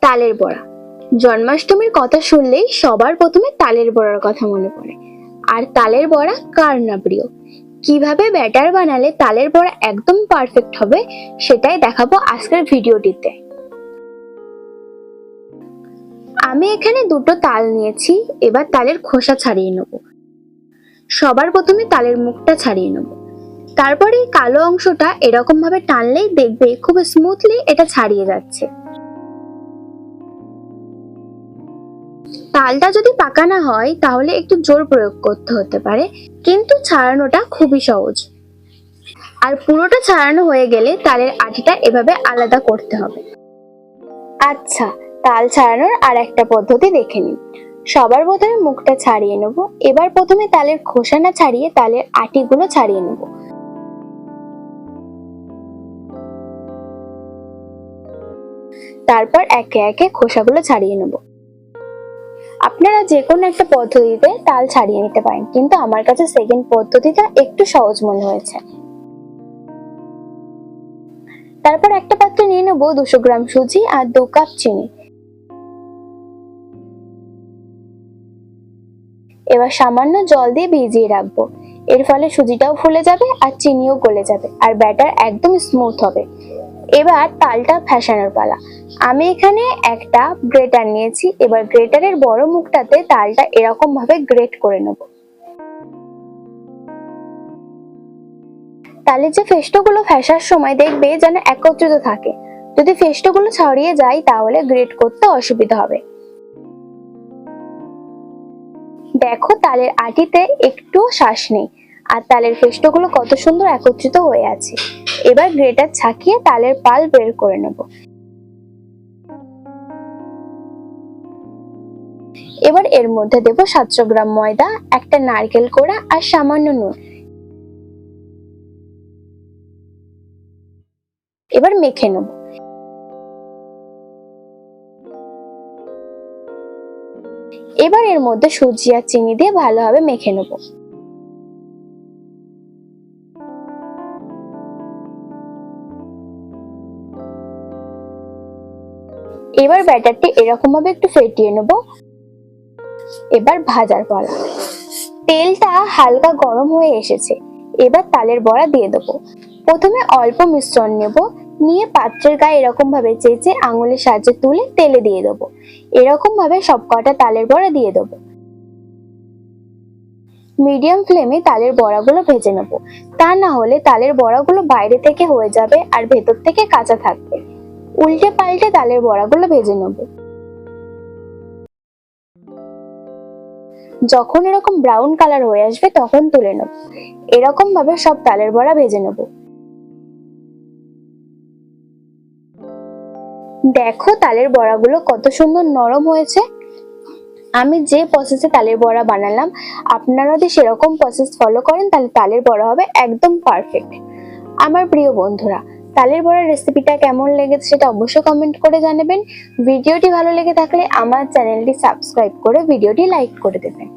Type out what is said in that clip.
তালের বড়া। জন্মাষ্টমীর কথা শুনলেই সবার প্রথমে তালের বড়ার কথা মনে পড়ে। আর তালের বড়া কার না প্রিয়? কীভাবে ব্যাটার বানালে তালের বড়া একদম পারফেক্ট হবে, সেটাই দেখাবো আজকের ভিডিওটিতে। আমি এখানে দুটো তাল নিয়েছি, এবার তালের খোসা ছাড়িয়ে নেব। সবার প্রথমে তালের মুখটা ছাড়িয়ে নেব। তারপরে কালো অংশটা এরকম ভাবে টানলেই দেখবে খুব স্মুথলি এটা ছাড়িয়ে যাচ্ছে। তালটা যদি পাকা না হয়, তাহলে একটু জোর প্রয়োগ করতে হতে পারে। কিন্তু ছাড়ানোটা খুবই সহজ। আর পুরোটা ছাড়ানো হয়ে গেলে তালের আটিটা এভাবে আলাদা করতে হবে। আচ্ছা তাল ছাড়ানোর আর একটা পদ্ধতি দেখে নিন সবার প্রথমে মুখটা ছাড়িয়ে নেব। এবার প্রথমে তালের খোসা না ছাড়িয়ে তালের আটিগুলো ছাড়িয়ে নেব। তারপর একে একে খোসাগুলো ছাড়িয়ে নেব। আপনারা যে কোনো একটা পদ্ধতিতে তাল ছাড়িয়ে নিতে পারেন, কিন্তু আমার কাছে সেকেন্ড পদ্ধতিটা একটু সহজ মনে হয়েছে। তারপর একটা পাত্রে নিয়ে নেব দুশো গ্রাম সুজি আর দু কাপ চিনি। এবার সামান্য জল দিয়ে ভিজিয়ে রাখব। এর ফলে সুজিটাও ফুলে যাবে আর চিনিও গলে যাবে, আর ব্যাটার একদম স্মুথ হবে। এবার তালটা ফ্যাসানোর পালা। আমি এখানে একটা গ্রেটার নিয়েছি, এবার গ্রেটারের বড় মুখটাতে তালটা এরকম ভাবে গ্রেট করে নেব। তালের যে ফেস্টোগুলো ফ্যাসার সময় দেখবে যেন একত্রিত থাকে। যদি ফেস্টোগুলো ছড়িয়ে যায়, তাহলে গ্রেট করতে অসুবিধা হবে। দেখো তালের আটিতে একটু শ্বাস নেই, আর তালের ফেস্টোগুলো কত সুন্দর একত্রিত হয়ে আছে। এবার গ্রেটার ছাকিয়ে তালের পাল বের করে নেব। এবার এর মধ্যে দেব সাতশো গ্রাম ময়দা, একটা নারকেল কোড়া আর সামান্য নুন। এবার মেখে নেব। এবার এর মধ্যে সুজি আর চিনি দিয়ে ভালোভাবে মেখে নেব। এবার ব্যাটারটি এরকম ভাবে একটু ফেটিয়ে নেব। এবার ভাজার পালা তেলটা হালকা গরম হয়ে এসেছে। এবার তালের বড়া দিয়ে দেবো। প্রথমে অল্প মিশ্রণ নেব। নিয়ে পাত্রের গায়ে এরকম ভাবে চেঁচে আঙুলের সাহায্যে তুলে তেলে দিয়ে দেবো। এরকম ভাবে সব কটা তালের বড়া দিয়ে দেবো। মিডিয়াম ফ্লেমে তালের বড়াগুলো ভেজে নেব। তা না হলে তালের বড়াগুলো বাইরে থেকে হয়ে যাবে আর ভেতর থেকে কাঁচা থাকবে। উল্টে পাল্টে তালের বড়াগুলো ভেজে নেব। যখন এরকম ব্রাউন কালার হয়ে আসবে তখন তুলে নেব। এরকম ভাবে সব তালের বড়া ভেজে নেব। দেখো তালের বড়াগুলো কত সুন্দর নরম হয়েছে। আমি যে প্রসেসে তালের বড়া বানালাম, আপনারা যদি সেরকম প্রসেস ফলো করেন, তাহলে তালের বড়া হবে একদম পারফেক্ট আমার প্রিয় বন্ধুরা তালের বড়ার রেসিপিটা কেমন লেগেছে সেটা অবশ্যই কমেন্ট করে জানাবেন। ভিডিওটি ভালো লেগে থাকলে আমার চ্যানেলটি সাবস্ক্রাইব করে ভিডিওটি লাইক করে দেবেন।